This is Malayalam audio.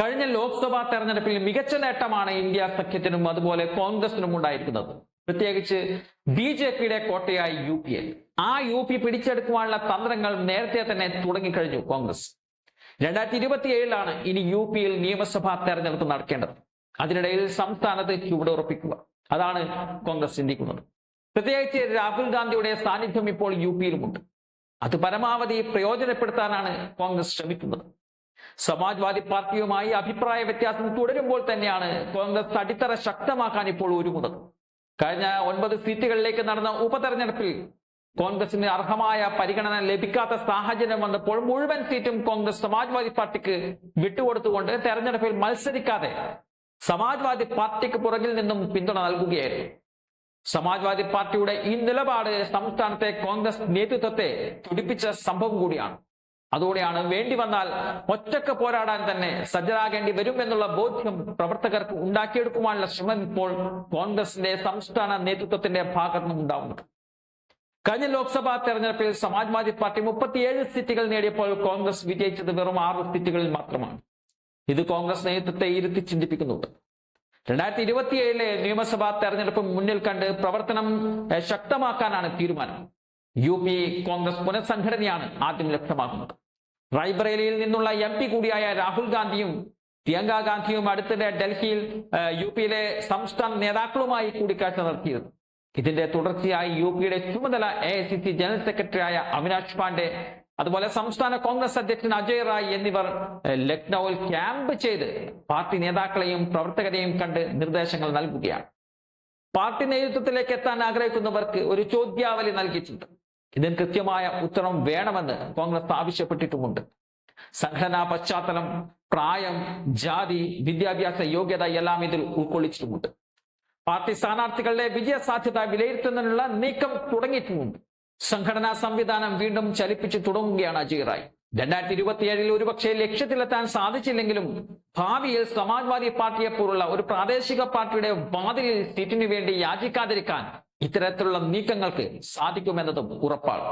കഴിഞ്ഞ ലോക്സഭാ തെരഞ്ഞെടുപ്പിൽ മികച്ച നേട്ടമാണ് ഇന്ത്യ സഖ്യത്തിനും അതുപോലെ കോൺഗ്രസിനും ഉണ്ടായിരിക്കുന്നത്. പ്രത്യേകിച്ച് ബി ജെ പിയുടെ കോട്ടയായി യു പി എ. ആ യു പി പിടിച്ചെടുക്കുവാനുള്ള തന്ത്രങ്ങൾ നേരത്തെ തന്നെ തുടങ്ങിക്കഴിഞ്ഞു കോൺഗ്രസ്. രണ്ടായിരത്തി ഇരുപത്തി ഏഴിലാണ് ഇനി യു പിയിൽ നിയമസഭാ തെരഞ്ഞെടുപ്പ് നടക്കേണ്ടത്. അതിനിടയിൽ സംസ്ഥാനത്ത് ചുവടുറപ്പിക്കുക അതാണ് കോൺഗ്രസ് ചിന്തിക്കുന്നത്. പ്രത്യേകിച്ച് രാഹുൽ ഗാന്ധിയുടെ സാന്നിധ്യം ഇപ്പോൾ യു പിയിലുമുണ്ട്. അത് പരമാവധി പ്രയോജനപ്പെടുത്താനാണ് കോൺഗ്രസ് ശ്രമിക്കുന്നത്. സമാജ്വാദി പാർട്ടിയുമായി അഭിപ്രായ വ്യത്യാസം തുടരുമ്പോൾ തന്നെയാണ് കോൺഗ്രസ് അടിത്തറ ശക്തമാക്കാൻ ഇപ്പോൾ ഒരുങ്ങുന്നത്. കഴിഞ്ഞ ഒൻപത് സീറ്റുകളിലേക്ക് നടന്ന ഉപതെരഞ്ഞെടുപ്പിൽ കോൺഗ്രസിന് അർഹമായ പരിഗണന ലഭിക്കാത്ത സാഹചര്യം വന്നപ്പോൾ മുഴുവൻ സീറ്റും കോൺഗ്രസ് സമാജ്വാദി പാർട്ടിക്ക് വിട്ടുകൊടുത്തുകൊണ്ട് തെരഞ്ഞെടുപ്പിൽ മത്സരിക്കാതെ സമാജ്വാദി പാർട്ടിക്ക് പുറകിൽ നിന്നും പിന്തുണ നൽകുകയായിരുന്നു. സമാജ്വാദി പാർട്ടിയുടെ ഈ നിലപാട് സംസ്ഥാനത്തെ കോൺഗ്രസ് നേതൃത്വത്തെ തുടിപ്പിച്ച സംഭവം കൂടിയാണ്. അതോടെയാണ് വേണ്ടി വന്നാൽ ഒറ്റയ്ക്ക് പോരാടാൻ തന്നെ സജ്ജരാകേണ്ടി വരും എന്നുള്ള ബോധ്യം പ്രവർത്തകർക്ക് ഉണ്ടാക്കിയെടുക്കുവാനുള്ള ശ്രമം ഇപ്പോൾ കോൺഗ്രസിന്റെ സംസ്ഥാന നേതൃത്വത്തിന്റെ ഭാഗത്തു നിന്നുണ്ടാവുന്നത് കഴിഞ്ഞ ലോക്സഭാ തെരഞ്ഞെടുപ്പിൽ സമാജ്വാദി പാർട്ടി മുപ്പത്തിയേഴ് സീറ്റുകൾ നേടിയപ്പോൾ കോൺഗ്രസ് വിജയിച്ചത് വെറും ആറ് സീറ്റുകളിൽ മാത്രമാണ്. ഇത് കോൺഗ്രസ് നേതൃത്വത്തെ ഇരുത്തി ചിന്തിപ്പിക്കുന്നുണ്ട്. രണ്ടായിരത്തി ഇരുപത്തിയേഴിലെ നിയമസഭാ തെരഞ്ഞെടുപ്പ് മുന്നിൽ കണ്ട് പ്രവർത്തനം ശക്തമാക്കാനാണ് തീരുമാനം. യു പി കോൺഗ്രസ് പുനഃസംഘടനയാണ് ആദ്യം ലക്ഷ്യമാക്കുന്നത്. റായ്ബറേലിയിൽ നിന്നുള്ള എം പി കൂടിയായ രാഹുൽ ഗാന്ധിയും പ്രിയങ്ക ഗാന്ധിയും അടുത്തിടെ ഡൽഹിയിൽ യു പിയിലെ സംസ്ഥാന നേതാക്കളുമായി കൂടിക്കാഴ്ച നടത്തിയിരുന്നു. ഇതിന്റെ തുടർച്ചയായി യു പിയുടെ ചുമതല A I C C general സെക്രട്ടറിയായ അവിനാഷ് പാണ്ഡെ അതുപോലെ സംസ്ഥാന കോൺഗ്രസ് അധ്യക്ഷൻ അജയ് റായ് എന്നിവർ ലക്നൌവിൽ ക്യാമ്പ് ചെയ്ത് പാർട്ടി നേതാക്കളെയും പ്രവർത്തകരെയും കണ്ട് നിർദ്ദേശങ്ങൾ നൽകുകയാണ്. പാർട്ടി നേതൃത്വത്തിലേക്ക് എത്താൻ ആഗ്രഹിക്കുന്നവർക്ക് ഒരു ചോദ്യാവലി നൽകിയിട്ടുണ്ട്. ഇതിന് കൃത്യമായ ഉത്തരം വേണമെന്ന് കോൺഗ്രസ് ആവശ്യപ്പെട്ടിട്ടുമുണ്ട്. സംഘടനാ പശ്ചാത്തലം പ്രായം ജാതി വിദ്യാഭ്യാസ യോഗ്യത എല്ലാം ഇതിൽ ഉൾക്കൊള്ളിച്ചിട്ടുമുണ്ട്. പാർട്ടി സ്ഥാനാർത്ഥികളുടെ വിജയ സാധ്യത വിലയിരുത്തുന്നതിനുള്ള നീക്കം തുടങ്ങിയിട്ടുമുണ്ട്. സംഘടനാ സംവിധാനം വീണ്ടും ചലിപ്പിച്ചു തുടങ്ങുകയാണ് അജയ് റായ് രണ്ടായിരത്തി ഇരുപത്തിയേഴിൽ ഒരുപക്ഷെ ലക്ഷ്യത്തിലെത്താൻ സാധിച്ചില്ലെങ്കിലും ഭാവിയിൽ സമാജ്വാദി പാർട്ടിയെ പോലുള്ള ഒരു പ്രാദേശിക പാർട്ടിയുടെ വാതിലിൽ സീറ്റിനു വേണ്ടി യാചിക്കാതിരിക്കാൻ ഇത്തരത്തിലുള്ള നീക്കങ്ങൾക്ക് സാധിക്കുമെന്നതും ഉറപ്പാണ്.